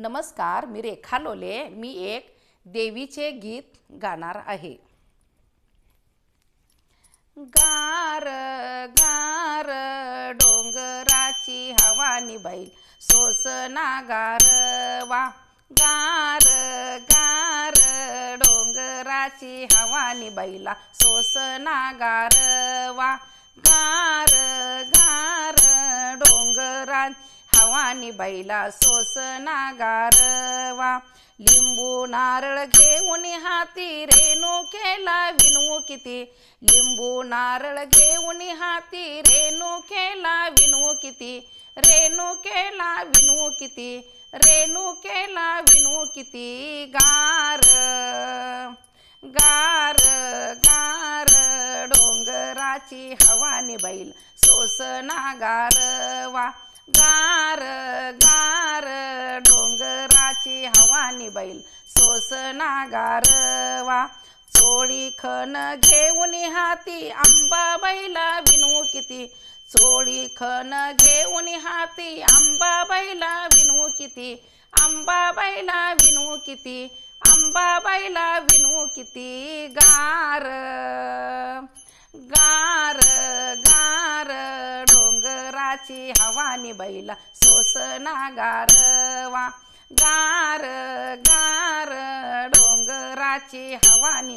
नमस्कार मी रेखा लोले. मी एक देवीचे गीत गाणार आहे. गार गार डोंगराची हवानी बैल सोसना गारवा. गार गार डोंगराची हवानी बैला सोसना गारवा. गार गार डोंगरा हवानी बैला सोसना गारवा लिंबू नारळ घेऊन हाती रेणू केला विनवू किती. लिंबू नारळ घेऊन हाती रेणू केला विनवू किती. रेणू केला विनवू किती. रेणू केला विनवू किती. गार गार गार. डोंगराची हवानी बैल सोसना गारवा गार गार डोंगराची हवानी बैल सोसना गारवा चोळी खन घेऊन हाती. आंबा बैला विनू किती? चोळी खन घेऊन हाती. आंबा बैला विनू किती? आंबा बैला विनू किती? आंबा बैला विनू किती? गार गार डोंगराची हवानी बैला सोसना गारवा गार गार डोंगराची हवानी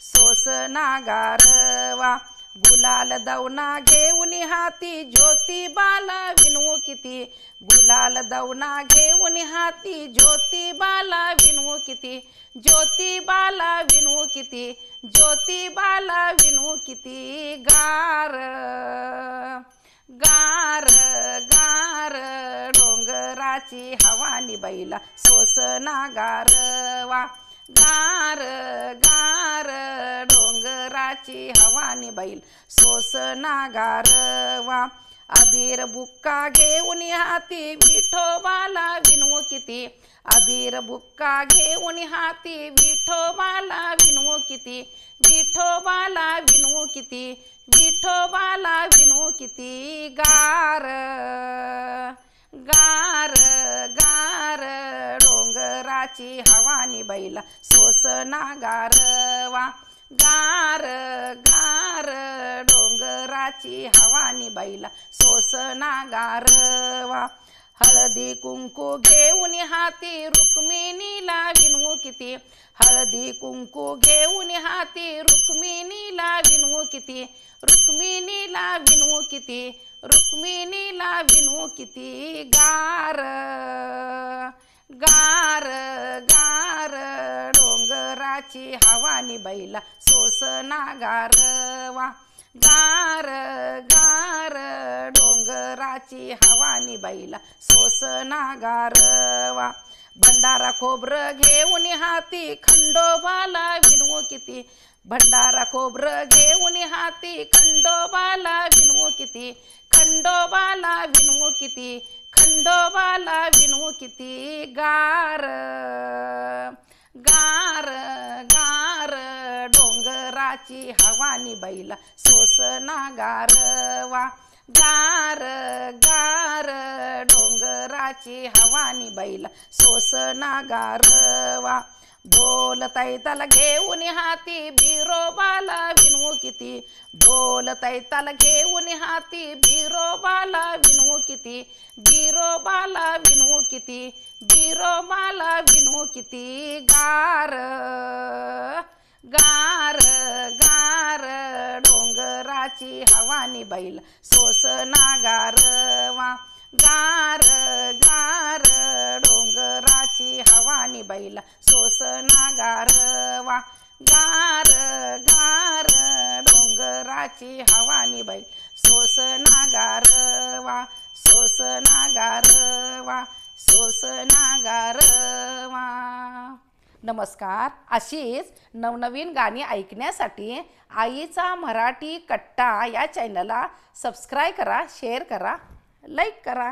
सोसना गारवा गुलाल दवना घेऊन हाती ज्योतिबाला विनवू किती. गुलाल दवना घेऊन हाती ज्योतिबाला विनवू किती. ज्योतिबाला विनवू किती. ज्योतिबाला विनवू किती. गार गाराची हवानी बैला सोसना गारवा गार गार डोंगराची हवानी बैल सोसना गारवा अबीर बुक्का घेऊन हाती विठोबाला विनवू किती. अबीर बुक्का घेऊन हाती विठोबाला विनवू किती. विठोबाला विनवू किती. विठोबाला विनवू किती. गार. गार गार डोंगराची हवानी बैला सोसना गारवा गार गार डोंगराची हवानी बैला सोसना गारवा हळदी कुंकू घेऊन हाती रुक्मिणीला विनवू किती. हळदी कुंकू घेऊन हाती रुक्मिणीला विनवू किती. रुक्मिणीला विनवू किती. रुक्मिणीला विन किती गार गार गार. डोंगराची हवानी बैला सोसना गारवा. गार गार. डोंगराची हवानी बैला सोसना गारवा. भंडारा खोबरं घेऊन हाती खंडोबाला विनवू किती. भंडारा खोबरं घेऊन हाती खंडोबाला विनवू किती. खंडोबाला विनवू किती? खंडोबाला विनवू किती? गार गार गार. डोंगराची हवानी बैला सोसना गारवा. गार गार. डोंगराची हवानी बैला सोसना गारवा. ढोल तैताला घेऊन हाती बिरोबाला विनवू किती ढोल तैताला घेऊन हाती बिरोबाला विनवू किती बिरोबाला विनवू किती बिरोबाला विनवू किती गार गार गार डोंगराची हवानी बैल. सोसना गारवा गार गार डोंगराची हवानी बैला सोसना गारवा गार गार डोंगराची हवानी बैल सोसना गारवा सोसना गारवा सोसना गारवा नमस्कार. अशीच नवनवीन गाणी ऐकण्यासाठी आईचा मराठी कट्टा या चॅनलला सबस्क्राईब करा शेअर करा लाईक करा.